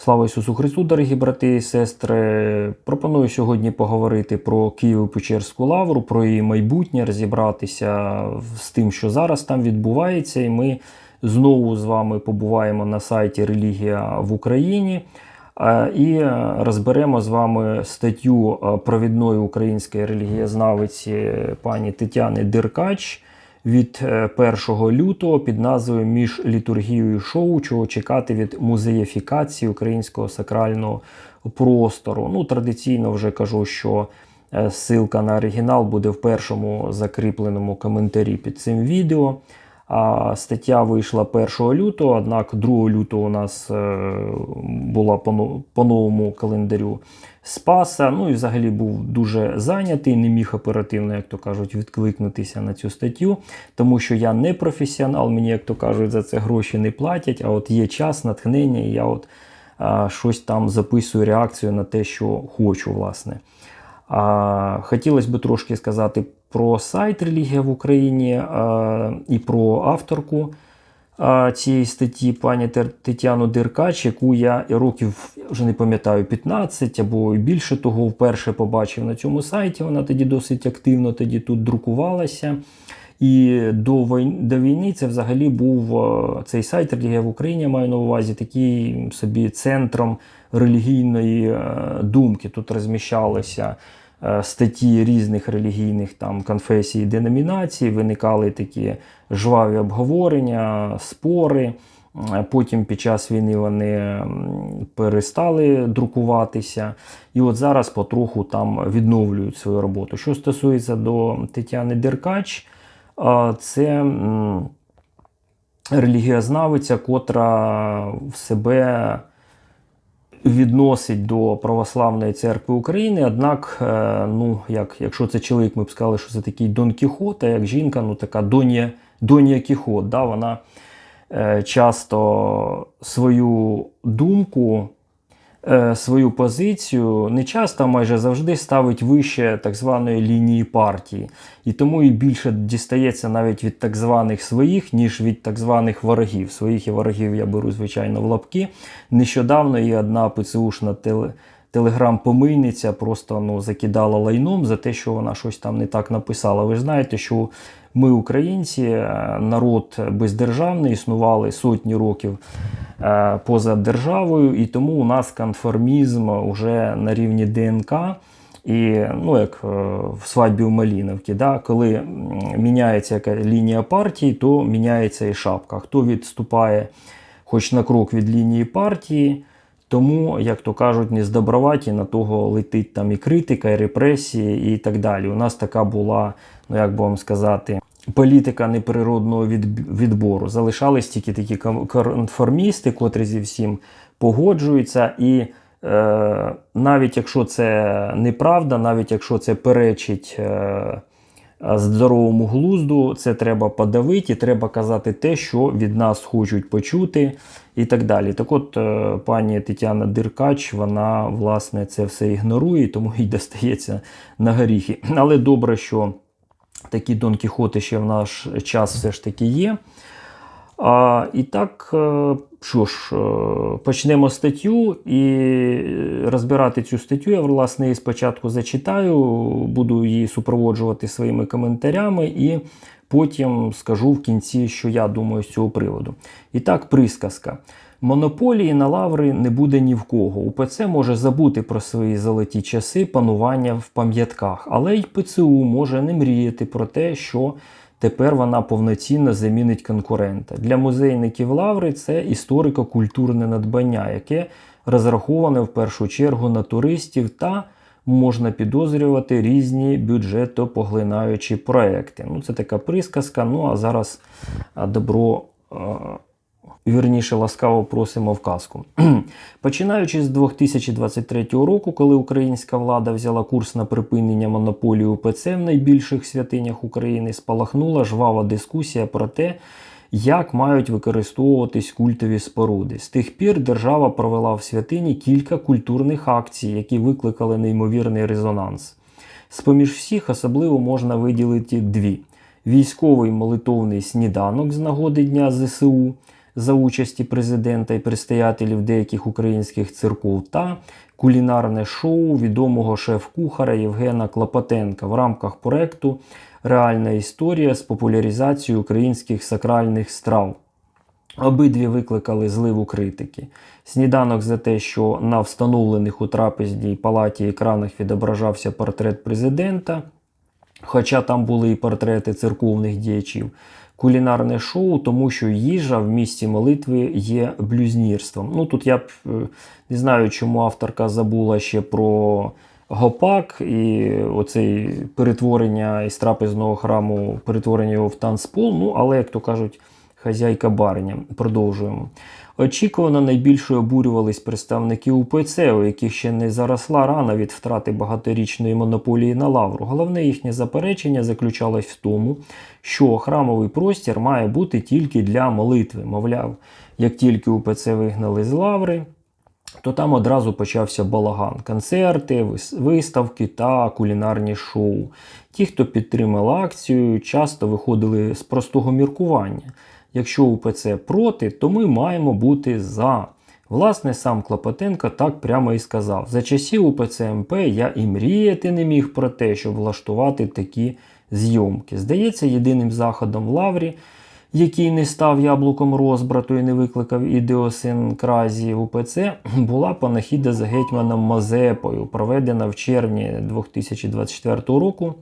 Слава Ісусу Христу, дорогі брати і сестри. Пропоную сьогодні поговорити про Києво-Печерську лавру, про її майбутнє, розібратися з тим, що зараз там відбувається. І ми знову з вами побуваємо на сайті Релігія в Україні. е, І розберемо з вами статтю е, провідної української релігієзнавиці пані Тетяни Деркач від е, 1 лютого під назвою Між літургією шоу, чого чекати від музеєфікації українського сакрального простору. Ну, традиційно вже кажу, що е, ссылка на оригінал буде в першому закріпленому коментарі під цим відео. А стаття вийшла 1 лютого, однак 2 лютого у нас е, була по, новому календарю Спаса. Ну і взагалі був дуже зайнятий, не міг оперативно, як то кажуть, відкликнутися на цю статтю, тому що я не професіонал, мені, як то кажуть, за це гроші не платять, а от є час, натхнення, і я от а, щось там записую реакцію на те, що хочу, власне. А, хотілося б трошки сказати про сайт Релігія в Україні і про авторку цієї статті пані Тетяну Деркач, яку я років вже не пам'ятаю 15 або більше того вперше побачив на цьому сайті. Вона тоді досить активно тоді тут друкувалася. І до війни, до війни це взагалі був е, цей сайт Релігія в Україні, я маю на увазі такий собі центром релігійної е, думки. Тут розміщалися е, статті різних релігійних там конфесій і деномінацій, виникали такі жваві обговорення, спори. Е, Потім під час війни вони перестали друкуватися. І от зараз потроху там відновлюють свою роботу. Що стосується до Тетяни Деркач, це м, релігієзнавиця, котра в себе відносить до Православної церкви України. Однак, е, ну, як, якщо це чоловік, ми б сказали, що це такий Дон Кіхот, а як жінка, ну така Донія, Донія Кіхот. Да? Вона е, часто свою думку свою позицію не часто, а майже завжди ставить вище так званої лінії партії. І тому і більше дістається навіть від так званих своїх, ніж від так званих ворогів. Своїх і ворогів я беру, звичайно, в лапки. Нещодавно є одна ПЦУшна теле. Телеграм-помийниця просто ну, закидала лайном за те, що вона щось там не так написала. Ви знаєте, що ми, українці, е, народ бездержавний, існували сотні років е, поза державою, і тому у нас конформізм вже на рівні ДНК. І ну, як е, в свадьбі у Маліновці, да, коли міняється яка лінія партії, то міняється і шапка. Хто відступає хоч на крок від лінії партії, тому, як то кажуть, не здоброваті, на того летить там і критика, і репресії, і так далі. У нас така була, ну як би вам сказати, політика неприродного відбору. Залишались тільки такі конформісти, котрі зі всім погоджуються. І е, навіть якщо це неправда, навіть якщо це перечить. Е, здоровому глузду, це треба подавити, і треба казати те, що від нас хочуть почути, і так далі. Так от, е, пані Тетяна Диркач, вона власне це все ігнорує, тому їй достається на горіхи. Але добре, що такі Дон Кіхоти ще в наш час все ж таки є. А, і так, е, що ж, е, почнемо статтю і розбирати цю статтю. Я власне її спочатку зачитаю, буду її супроводжувати своїми коментарями і потім скажу в кінці, що я думаю з цього приводу. І так, присказка. Монополії на лаври не буде ні в кого. УПЦ може забути про свої золоті часи панування в пам'ятках, але й ПЦУ може не мріяти про те, що Тепер вона повноцінно замінить конкурента. Для музейників лаври це історико-культурне надбання, яке розраховане в першу чергу на туристів та можна підозрювати різні бюджетопоглинаючі проекти. Ну, це така присказка. Ну а зараз добро. Вірніше, ласкаво просимо в казку. Починаючи з 2023 року, коли українська влада взяла курс на припинення монополії УПЦ в найбільших святинях України, спалахнула жвава дискусія про те, як мають використовуватись культові споруди. З тих пір держава провела в святині кілька культурних акцій, які викликали неймовірний резонанс. З-поміж всіх особливо можна виділити дві: військовий молитовний сніданок з нагоди Дня ЗСУ за участі президента і предстоятелів деяких українських церков та кулінарне шоу відомого шеф-кухаря Євгена Клопотенка в рамках проекту Реальна історія з популяризацією українських сакральних страв. Обидві викликали зливу критики. Сніданок за те, що на встановлених у трапезній палаті екранах відображався портрет президента, хоча там були і портрети церковних діячів. Кулінарне шоу, тому що їжа в місті молитви є блюзнірством. Ну тут я б е, не знаю, чому авторка забула ще про гопак і оцей перетворення із трапезного храму, перетворення його в танцпол. Ну, але, як то кажуть, хазяйка бариня. Продовжуємо. Очікувано найбільше обурювались представники УПЦ, у яких ще не заросла рана від втрати багаторічної монополії на лавру. Головне їхнє заперечення заключалось в тому, що храмовий простір має бути тільки для молитви. Мовляв, як тільки УПЦ вигнали з лаври, то там одразу почався балаган: концерти, виставки та кулінарні шоу. Ті, хто підтримали акцію, часто виходили з простого міркування. Якщо УПЦ проти, то ми маємо бути за. Власне, сам Клопотенко так прямо і сказав: за часів УПЦ МП я і мріяти не міг про те, щоб влаштувати такі зйомки. Здається, єдиним заходом в Лаврі, який не став яблуком розбрату і не викликав ідеосинкразії в УПЦ, була панахіда за гетьманом Мазепою, проведена в червні 2024 року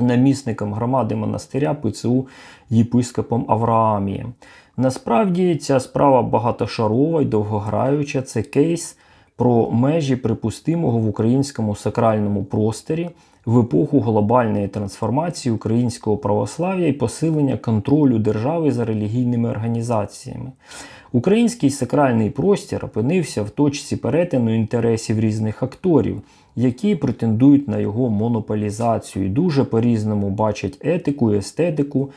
намісником громади монастиря ПЦУ єпископом Авраамієм. Насправді ця справа багатошарова й довгограюча. Це кейс про межі припустимого в українському сакральному просторі в епоху глобальної трансформації українського православ'я і посилення контролю держави за релігійними організаціями. Український сакральний простір опинився в точці перетину інтересів різних акторів, які претендують на його монополізацію і дуже по-різному бачать етику і естетику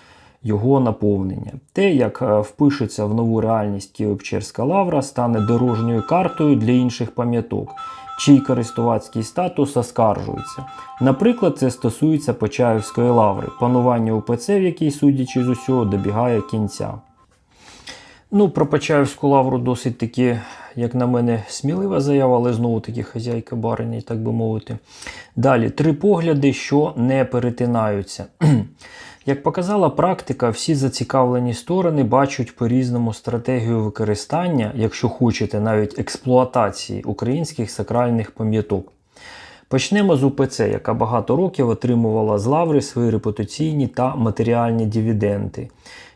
його наповнення. Те, як е, впишеться в нову реальність Києво-Печерська лавра, стане дорожньою картою для інших пам'яток, чий користувацький статус оскаржується. Наприклад, це стосується Почаївської лаври, панування УПЦ, в якій, судячи з усього, добігає кінця. Ну, про Почаївську лавру досить таки, як на мене, смілива заява, але знову таки хазяйка барині, так би мовити. Далі, три погляди, що не перетинаються. Як показала практика, всі зацікавлені сторони бачать по-різному стратегію використання, якщо хочете, навіть експлуатації українських сакральних пам'яток. Почнемо з УПЦ, яка багато років отримувала з лаври свої репутаційні та матеріальні дивіденди.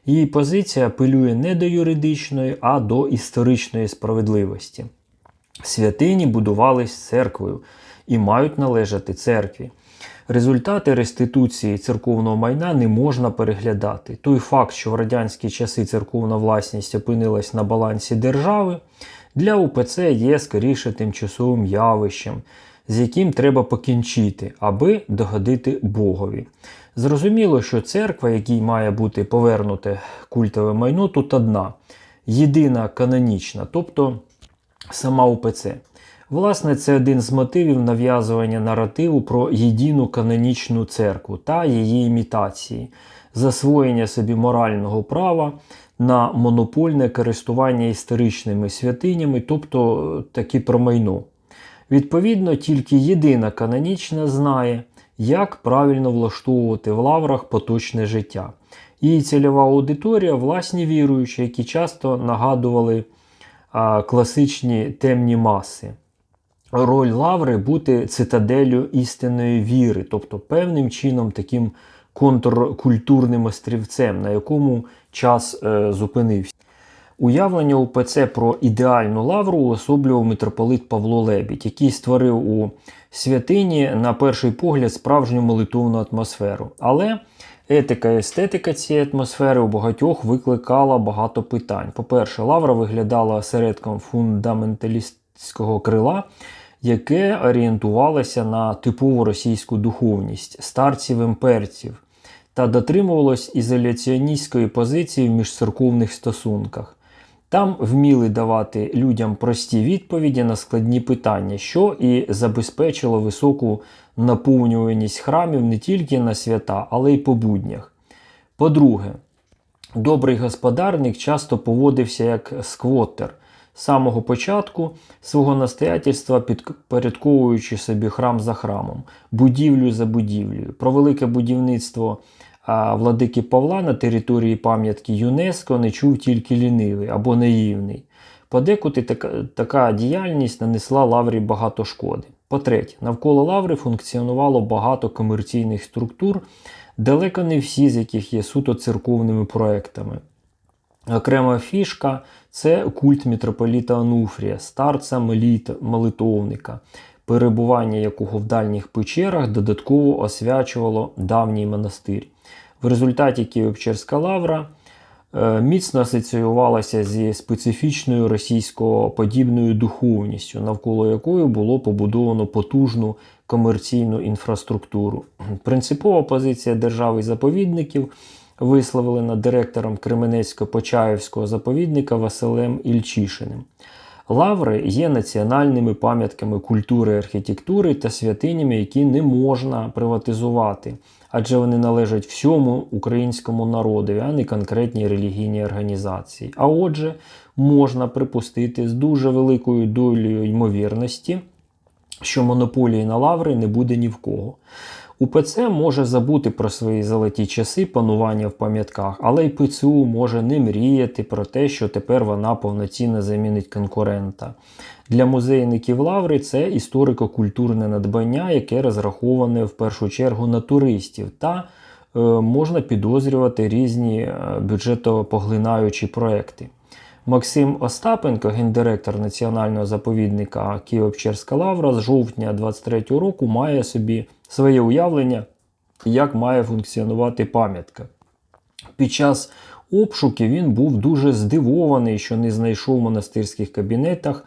Її позиція апелює не до юридичної, а до історичної справедливості. Святині будувались церквою і мають належати церкві. Результати реституції церковного майна не можна переглядати. Той факт, що в радянські часи церковна власність опинилась на балансі держави, для УПЦ є скоріше тимчасовим явищем, з яким треба покінчити, аби догодити Богові. Зрозуміло, що церква, якій має бути повернуте культове майно, тут одна, єдина канонічна, тобто сама УПЦ. Власне, це один з мотивів нав'язування наративу про єдину канонічну церкву та її імітації, засвоєння собі морального права на монопольне користування історичними святинями, тобто таки про майно. Відповідно, тільки єдина канонічна знає, як правильно влаштовувати в лаврах поточне життя. Її цільова аудиторія власні віруючі, які часто нагадували а, класичні темні маси. Роль лаври бути цитаделю істинної віри, тобто певним чином таким контркультурним острівцем, на якому час е, зупинився. Уявлення УПЦ про ідеальну лавру уособлював митрополит Павло Лебідь, який створив у святині, на перший погляд, справжню молитовну атмосферу. Але етика і естетика цієї атмосфери у багатьох викликала багато питань. По-перше, лавра виглядала осередком фундаменталістського крила, яке орієнтувалося на типову російську духовність, старців імперців та дотримувалось ізоляціоністської позиції в міжцерковних стосунках. Там вміли давати людям прості відповіді на складні питання, що і забезпечило високу наповнюваність храмів не тільки на свята, але й по буднях. По-друге, добрий господарник часто поводився як сквоттер. З самого початку свого настоятельства підпорядковуючи собі храм за храмом, будівлю за будівлею. Про велике будівництво владики Павла на території пам'ятки ЮНЕСКО не чув тільки лінивий або наївний. Подекуди така, така діяльність нанесла лаврі багато шкоди. По-третє, навколо лаври функціонувало багато комерційних структур, далеко не всі з яких є суто церковними проектами. Окрема фішка це культ митрополіта Ануфрія, старця молитовника, перебування якого в дальніх печерах додатково освячувало давній монастир. В результаті Києво-Печерська лавра е, міцно асоціювалася зі специфічною російсько-подібною духовністю, навколо якої було побудовано потужну комерційну інфраструктуру. Принципова позиція держави-заповідників висловлена директором Кременецько-Почаївського заповідника Василем Ільчишиним. Лаври є національними пам'ятками культури і архітектури та святинями, які не можна приватизувати, адже вони належать всьому українському народові, а не конкретній релігійній організації. А отже, можна припустити з дуже великою долею ймовірності, що монополії на лаври не буде ні в кого. УПЦ може забути про свої золоті часи панування в пам'ятках, але й ПЦУ може не мріяти про те, що тепер вона повноцінно замінить конкурента. Для музейників лаври це історико-культурне надбання, яке розраховане в першу чергу на туристів, та е, можна підозрювати різні е, бюджетопоглинаючі проекти. Максим Остапенко, гендиректор національного заповідника Києво-Печерська лавра, з жовтня 23-го року має собі своє уявлення, як має функціонувати пам'ятка. Під час обшуків він був дуже здивований, що не знайшов в монастирських кабінетах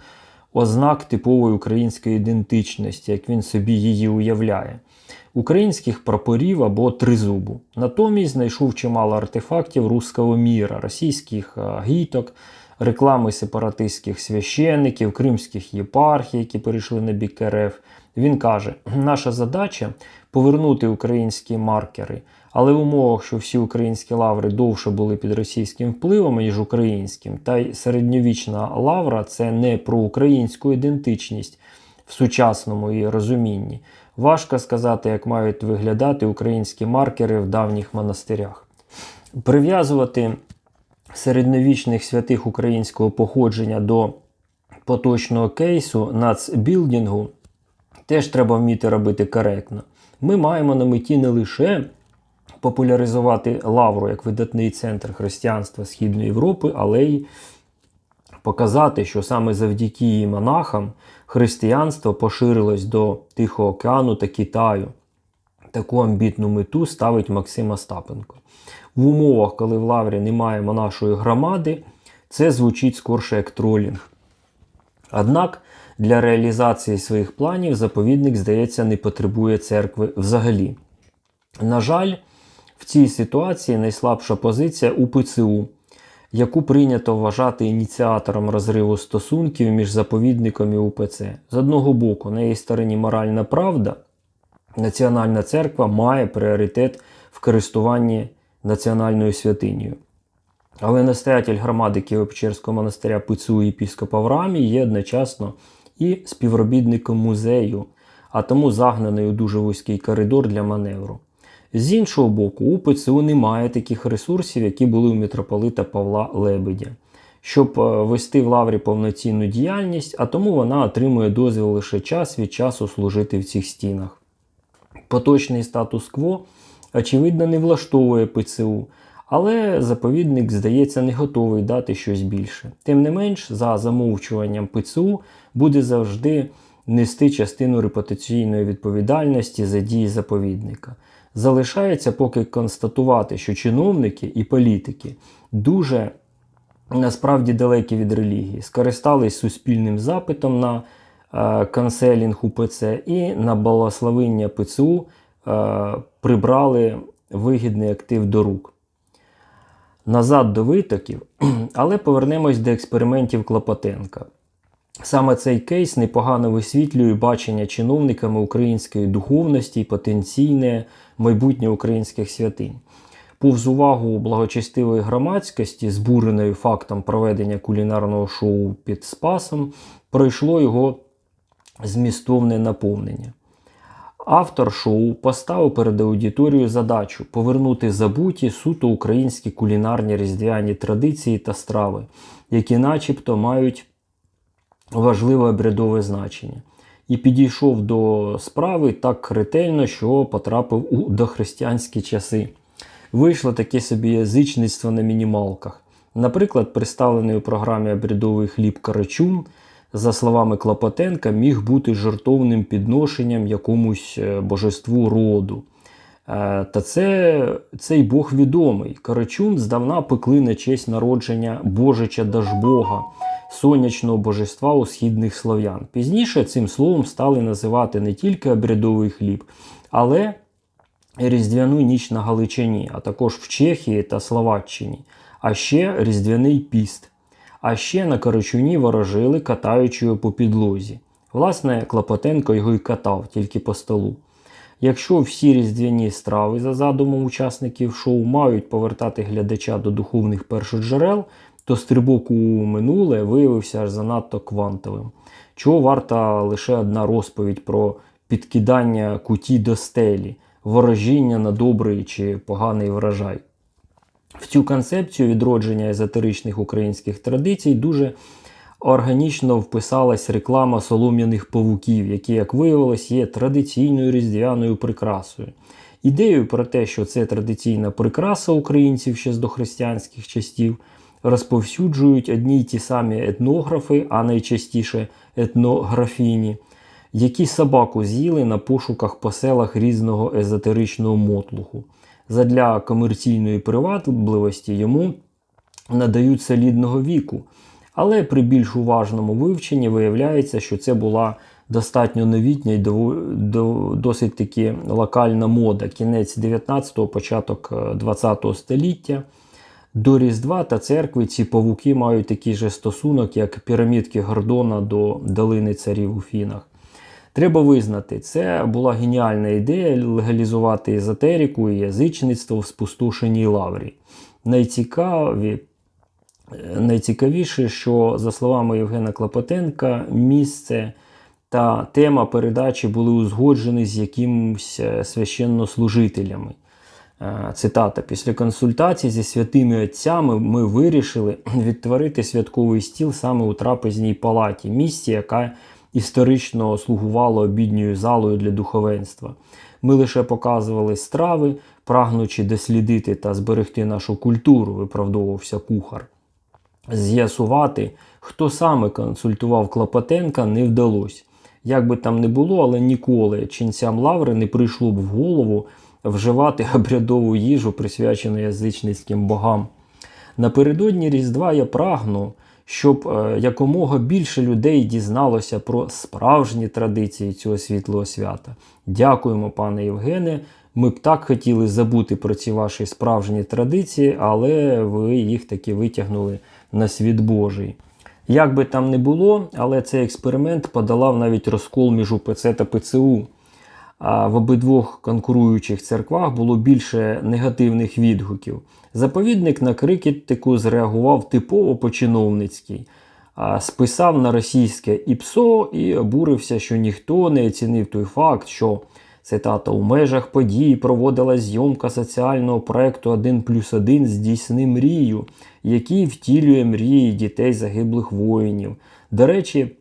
ознак типової української ідентичності, як він собі її уявляє. Українських прапорів або тризубу. Натомість знайшов чимало артефактів руського міра, російських гіток, реклами сепаратистських священників, кримських єпархій, які перейшли на бік РФ. Він каже: наша задача повернути українські маркери, але в умовах, що всі українські лаври довше були під російським впливом, ніж українським, та й середньовічна лавра це не про українську ідентичність в сучасному її розумінні. Важко сказати, як мають виглядати українські маркери в давніх монастирях. Прив'язувати середньовічних святих українського походження до поточного кейсу нацбілдингу теж треба вміти робити коректно. Ми маємо на меті не лише популяризувати лавру як видатний центр християнства Східної Європи, але й показати, що саме завдяки її монахам християнство поширилось до Тихого океану та Китаю. Таку амбітну мету ставить Максим Остапенко. В умовах, коли в лаврі немає монашої громади, це звучить скорше як тролінг. Однак для реалізації своїх планів заповідник, здається, не потребує церкви взагалі. На жаль, в цій ситуації найслабша позиція у ПЦУ, яку прийнято вважати ініціатором розриву стосунків між заповідником і УПЦ. З одного боку, на її стороні моральна правда, Національна церква має пріоритет в користуванні національною святинею. Але настоятель громади Києво-Печерського монастиря ПЦУ єпіскоп Авраамій є одночасно і співробітником музею, а тому загнаний у дуже вузький коридор для маневру. З іншого боку, у ПЦУ немає таких ресурсів, які були у митрополита Павла Лебедя, щоб е, вести в лаврі повноцінну діяльність, а тому вона отримує дозвіл лише час від часу служити в цих стінах. Поточний статус-кво, очевидно, не влаштовує ПЦУ, але заповідник, здається, не готовий дати щось більше. Тим не менш, за замовчуванням ПЦУ буде завжди нести частину репутаційної відповідальності за дії заповідника. Залишається поки констатувати, що чиновники і політики дуже насправді далекі від релігії, скористались суспільним запитом на е, канцелінг УПЦ і на благословення ПЦУ е, прибрали вигідний актив до рук. Назад до витоків, але повернемось до експериментів Клопотенка. Саме цей кейс непогано висвітлює бачення чиновниками української духовності і потенційне майбутнє українських святинь. Повз увагу благочестивої громадськості, збуреною фактом проведення кулінарного шоу під Спасом, пройшло його змістовне наповнення. Автор шоу поставив перед аудиторією задачу повернути забуті суто українські кулінарні різдвяні традиції та страви, які начебто мають важливе обрядове значення. І підійшов до справи так ретельно, що потрапив у дохристиянські часи. Вийшло таке собі язичництво на мінімалках. Наприклад, представлений у програмі обрядовий хліб Карачун, за словами Клопотенка, міг бути жертовним підношенням якомусь е, божеству роду. Е, Та це цей Бог відомий. Карачун здавна пекли на честь народження Божича Дажбога, сонячного божества у східних слов'ян. Пізніше цим словом стали називати не тільки обрядовий хліб, але Різдвяну ніч на Галичині, а також в Чехії та Словаччині, а ще Різдвяний піст. А ще на Карачуні ворожили, катаючи його по підлозі. Власне, Клопотенко його й катав, тільки по столу. Якщо всі різдвяні страви за задумом учасників шоу мають повертати глядача до духовних першоджерел, то стрибок у минуле виявився занадто квантовим. Чого варта лише одна розповідь про підкидання куті до стелі, ворожіння на добрий чи поганий врожай. В цю концепцію відродження езотеричних українських традицій дуже органічно вписалась реклама солом'яних павуків, які, як виявилось, є традиційною різдвяною прикрасою. Ідею про те, що це традиційна прикраса українців ще з дохристиянських часів, розповсюджують одні й ті самі етнографи, а найчастіше етнографіні, які собаку з'їли на пошуках по селах різного езотеричного мотлуху. Задля комерційної привабливості йому надають солідного віку. Але при більш уважному вивченні виявляється, що це була достатньо новітня і досить таки локальна мода. Кінець 19-го, початок е, 20-го століття. До Різдва та церкви ці павуки мають такий же стосунок, як пірамідки Гордона до долини царів у Фінах. Треба визнати, це була геніальна ідея легалізувати езотерику і язичництво в спустошеній лаврі. Найцікаві, е, найцікавіше, що, за словами Євгена Клопотенка, місце та тема передачі були узгоджені з якимось е, священнослужителями. Е, Цитата: після консультацій зі святими отцями ми вирішили відтворити святковий стіл саме у трапезній палаті, місці, яка історично слугувала обідньою залою для духовенства. Ми лише показували страви, прагнучи дослідити та зберегти нашу культуру, виправдовувався кухар. З'ясувати, хто саме консультував Клопотенка, не вдалося. Як би там не було, але ніколи ченцям лаври не прийшло б в голову вживати обрядову їжу, присвячену язичницьким богам. Напередодні Різдва я прагну, щоб е, якомога більше людей дізналося про справжні традиції цього світлого свята. Дякуємо, пане Євгене. Ми б так хотіли забути про ці ваші справжні традиції, але ви їх таки витягнули на світ Божий. Як би там не було, але цей експеримент подолав навіть розкол між УПЦ та ПЦУ. В обидвох конкуруючих церквах було більше негативних відгуків. Заповідник на крикетику зреагував типово по-чиновницький, а списав на російське ІПСО і обурився, що ніхто не оцінив той факт, що цитата у межах подій проводила зйомка соціального проекту 1 плюс 1 «Здійсни мрію, який втілює мрії дітей загиблих воїнів. До речі,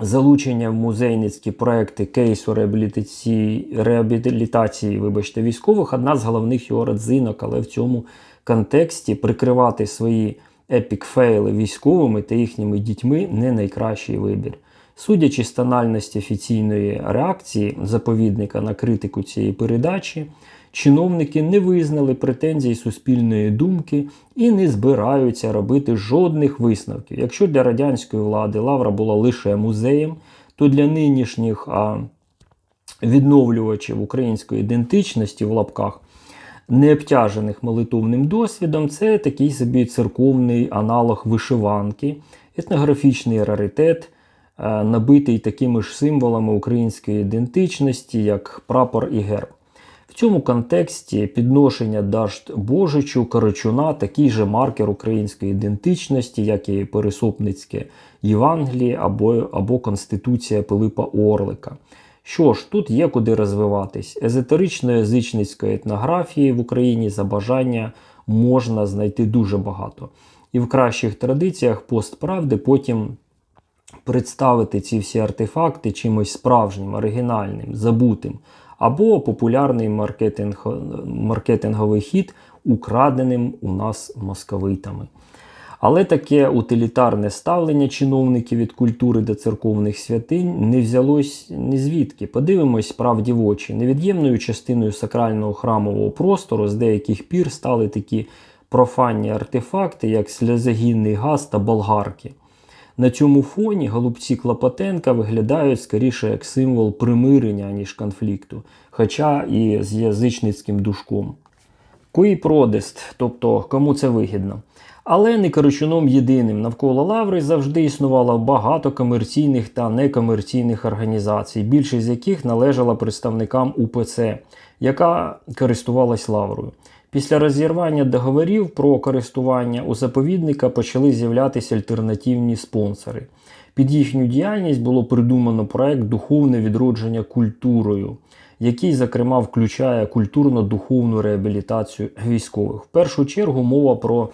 залучення в музейницькі проекти кейсу реабілітації, реабілітації вибачте, військових одна з головних його родзинок, але в цьому контексті прикривати свої епік-фейли військовими та їхніми дітьми не найкращий вибір. Судячи з тональності офіційної реакції заповідника на критику цієї передачі, чиновники не визнали претензій суспільної думки і не збираються робити жодних висновків. Якщо для радянської влади Лавра була лише музеєм, то для нинішніх а, відновлювачів української ідентичності в лапках, не обтяжених молитовним досвідом, це такий собі церковний аналог вишиванки, етнографічний раритет, е, набитий такими ж символами української ідентичності, як прапор і герб. В цьому контексті підношення Дашт Божичу Карачуна такий же маркер української ідентичності, як і Пересопницьке Євангеліє або, або Конституція Пилипа Орлика. Що ж, тут є куди розвиватись. Езотерично-язичницької етнографії в Україні за бажання можна знайти дуже багато. І в кращих традиціях постправди потім представити ці всі артефакти чимось справжнім, оригінальним, забутим, або популярний маркетинг, маркетинговий хід, украденим у нас московитами. Але таке утилітарне ставлення чиновників від культури до церковних святинь не взялось ні звідки. Подивимось справді в очі. Невід'ємною частиною сакрального храмового простору з деяких пір стали такі профанні артефакти, як сльозогінний газ та болгарки. На цьому фоні голубці Клопотенка виглядають скоріше як символ примирення, ніж конфлікту, хоча і з язичницьким душком. Куї продест, тобто кому це вигідно. Але не Корочуном єдиним. Навколо Лаври завжди існувало багато комерційних та некомерційних організацій, більшість з яких належала представникам УПЦ, яка користувалась Лаврою. Після розірвання договорів про користування у заповідника почали з'являтися альтернативні спонсори. Під їхню діяльність було придумано проект Духовне відродження культурою, який, зокрема, включає культурно-духовну реабілітацію військових. В першу чергу мова про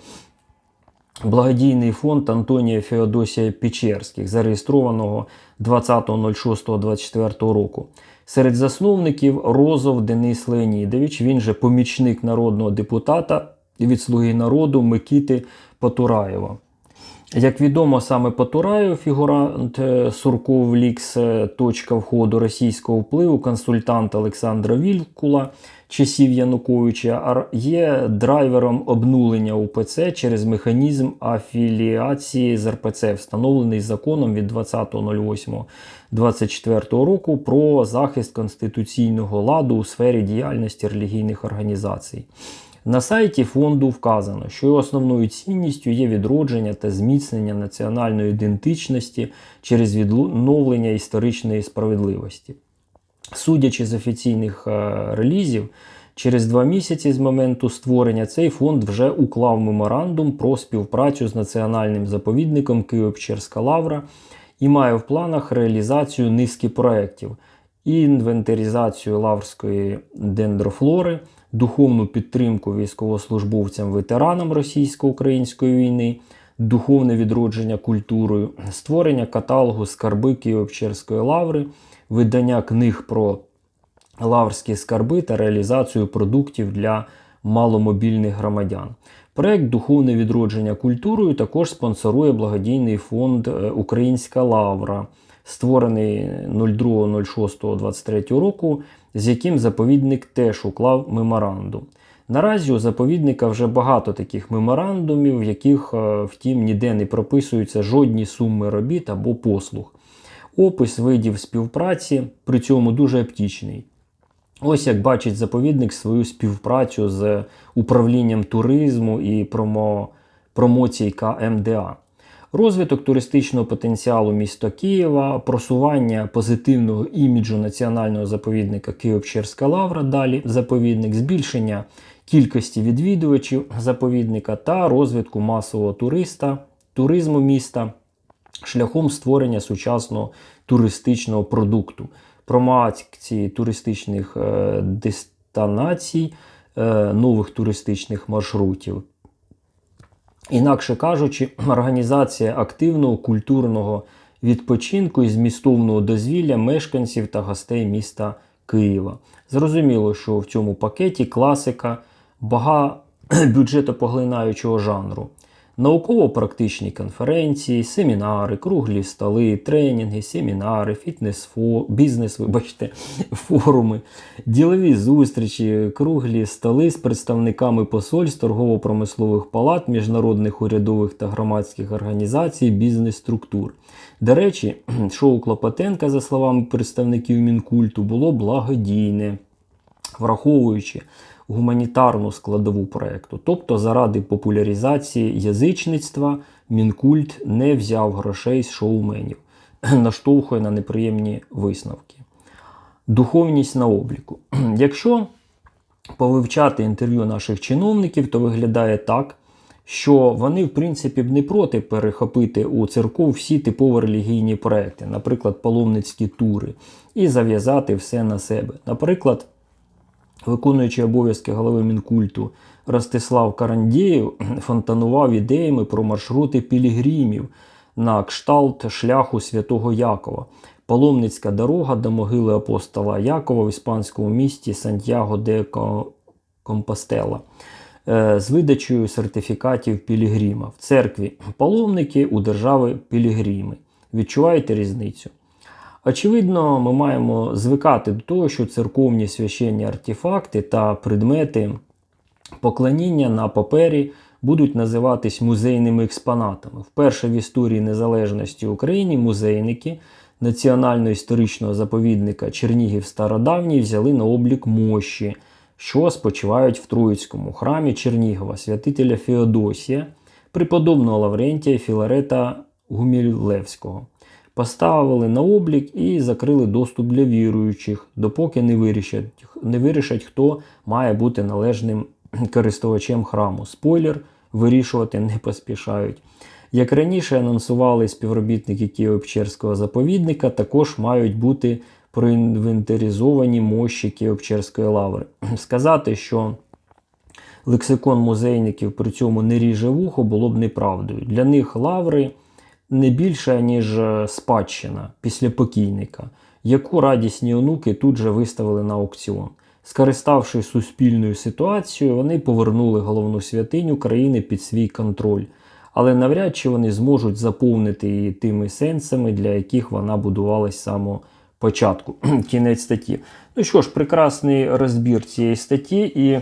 благодійний фонд Антонія Феодосія Печерських, зареєстрованого 20.06.24 року. Серед засновників Розов Денис Леонідович, він же помічник народного депутата від Слуги народу Микіти Потураєва. Як відомо, саме Потураєв, фігурант е, Сурков Лікс, е, точка входу російського впливу, консультант Олександра Вілкула, часів Януковича, є драйвером обнулення УПЦ через механізм афіліації з РПЦ, встановлений законом від 20.08.24 року про захист конституційного ладу у сфері діяльності релігійних організацій. На сайті фонду вказано, що основною цінністю є відродження та зміцнення національної ідентичності через відновлення історичної справедливості. Судячи з офіційних е, релізів, через два місяці з моменту створення цей фонд вже уклав меморандум про співпрацю з національним заповідником Київ-Печерська Лавра і має в планах реалізацію низки проєктів, інвентаризацію лаврської дендрофлори, духовну підтримку військовослужбовцям-ветеранам російсько-української війни, духовне відродження культурою, створення каталогу скарби Києво-Печерської лаври, видання книг про лаврські скарби та реалізацію продуктів для маломобільних громадян. Проект Духовне відродження культурою також спонсорує благодійний фонд е, Українська Лавра, створений 02.06.23 року, з яким заповідник теж уклав меморандум. Наразі у заповідника вже багато таких меморандумів, в яких, е, втім, ніде не прописуються жодні суми робіт або послуг. Опис видів співпраці при цьому дуже аптічний. Ось як бачить заповідник свою співпрацю з управлінням туризму і промо... промоції КМДА. Розвиток туристичного потенціалу міста Києва, просування позитивного іміджу національного заповідника Київ-Печерська Лавра, далі заповідник, збільшення кількості відвідувачів заповідника та розвитку масового туриста, туризму міста шляхом створення сучасного туристичного продукту, промоції туристичних е, дестинацій, е, нових туристичних маршрутів. Інакше кажучи, організація активного культурного відпочинку і змістовного дозвілля мешканців та гостей міста Києва. Зрозуміло, що в цьому пакеті класика багабюджетопоглинаючого жанру. Науково-практичні конференції, семінари, круглі столи, тренінги, семінари, фітнес, бізнес, вибачте, форуми, ділові зустрічі, круглі столи з представниками посольств, торгово-промислових палат, міжнародних урядових та громадських організацій, бізнес-структур. До речі, шоу Клопотенка, за словами представників Мінкульту, було благодійне, враховуючи гуманітарну складову проєкту. Тобто, заради популяризації язичництва Мінкульт не взяв грошей з шоуменів, наштовхує на неприємні висновки. Духовність на обліку. Якщо повивчати інтерв'ю наших чиновників, то виглядає так, що вони, в принципі, б не проти перехопити у церков всі типово релігійні проекти, наприклад, паломницькі тури, і зав'язати все на себе. Наприклад, виконуючий обов'язки голови Мінкульту Ростислав Карандєєв фонтанував ідеями про маршрути пілігримів на кшталт шляху святого Якова. Паломницька дорога до могили апостола Якова в іспанському місті Сантьяго де Ко- Компостела е, з видачею сертифікатів Пілігрима. В церкві паломники, у держави Пілігрими. Відчуваєте різницю? Очевидно, ми маємо звикати до того, що церковні священні артефакти та предмети поклоніння на папері будуть називатись музейними експонатами. Вперше в історії незалежності України музейники Національно-історичного заповідника Чернігів Стародавній взяли на облік мощі, що спочивають в Троїцькому храмі Чернігова, святителя Феодосія, преподобного Лаврентія Філарета Гумілевського. Поставили на облік і закрили доступ для віруючих, допоки не вирішать, не вирішать, хто має бути належним користувачем храму. Спойлер, вирішувати не поспішають. Як раніше анонсували співробітники Києво-Печерського заповідника, також мають бути проінвентаризовані мощі Києво-Печерської лаври. Сказати, що лексикон музейників при цьому не ріже вухо, було б неправдою. Для них лаври не більше, ніж е, спадщина після покійника, яку радісні онуки тут же виставили на аукціон. Скориставшись суспільною ситуацією, вони повернули головну святиню країни під свій контроль, але навряд чи вони зможуть заповнити її тими сенсами, для яких вона будувалась з початку. Кінець статті. Ну що ж, прекрасний розбір цієї статті, і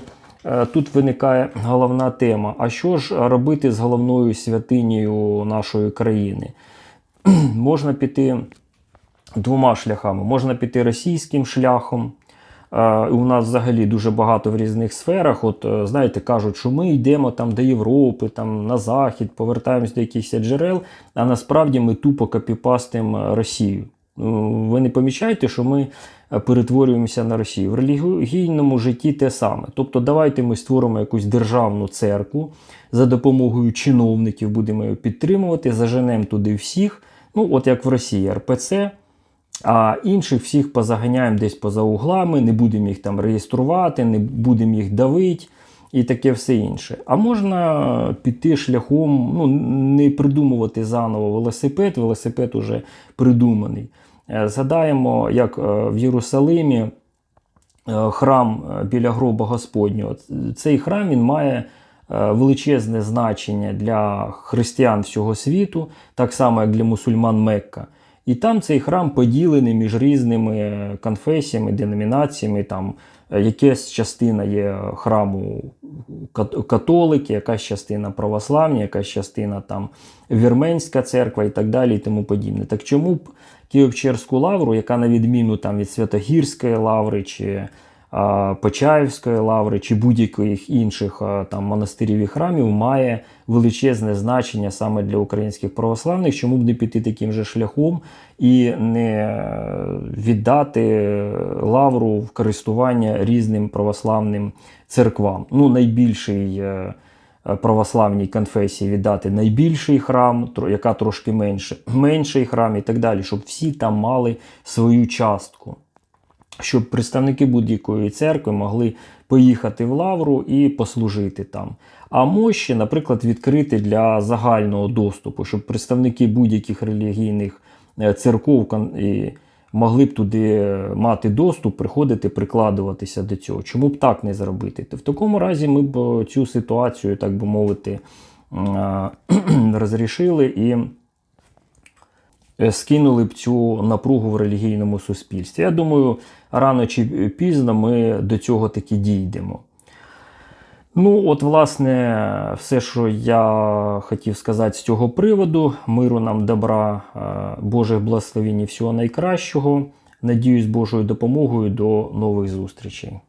тут виникає головна тема: а що ж робити з головною святинею нашої країни? Можна піти двома шляхами. Можна піти російським шляхом. Е, У нас взагалі дуже багато в різних сферах. От е, знаєте, кажуть, що ми йдемо там до Європи, там на захід, повертаємось до якихось джерел, а насправді ми тупо копіпастимо Росію. Ну, Ви не помічаєте, що ми е, перетворюємося на Росію. В релігійному житті те саме. Тобто, давайте ми створимо якусь державну церкву за допомогою чиновників, будемо її підтримувати, заженемо туди всіх. Ну, от як в Росії РПЦ. А інших всіх позаганяємо десь поза углами, не будемо їх там реєструвати, не будемо їх давити і таке все інше. А можна піти шляхом, ну, не придумувати заново велосипед, велосипед уже придуманий. Е, Згадаємо, як е, в Єрусалимі е, храм біля гроба Господнього. Цей храм він має величезне значення для християн всього світу, так само як для мусульман Мекка. І там цей храм поділений між різними конфесіями, деномінаціями. Там якась частина є храму кат- католики, якась частина православні, якась частина там вірменська церква і так далі, і тому подібне. Так чому б Київ-Печерську лавру, яка на відміну там від Святогірської лаври чи Почаївської лаври чи будь-яких інших там монастирів і храмів має величезне значення саме для українських православних, чому б не піти таким же шляхом і не е, віддати лавру в користування різним православним церквам. Ну, найбільший е, е, православній конфесії віддати найбільший храм, яка трошки менше, менший храм і так далі, щоб всі там мали свою частку щоб представники будь-якої церкви могли поїхати в Лавру і послужити там. А мощі, наприклад, відкрити для загального доступу, щоб представники будь-яких релігійних е, церков могли б туди е, мати доступ, приходити, прикладуватися до цього. Чому б так не зробити? В такому разі ми б е, цю ситуацію, так би мовити, розрішили і скинули б цю напругу в релігійному суспільстві. Я думаю, рано чи пізно ми до цього таки дійдемо. Ну, от, власне, все, що я хотів сказати з цього приводу. Миру нам добра, е, Божих благословень і всього найкращого. Надіюсь, Божою допомогою до нових зустрічей.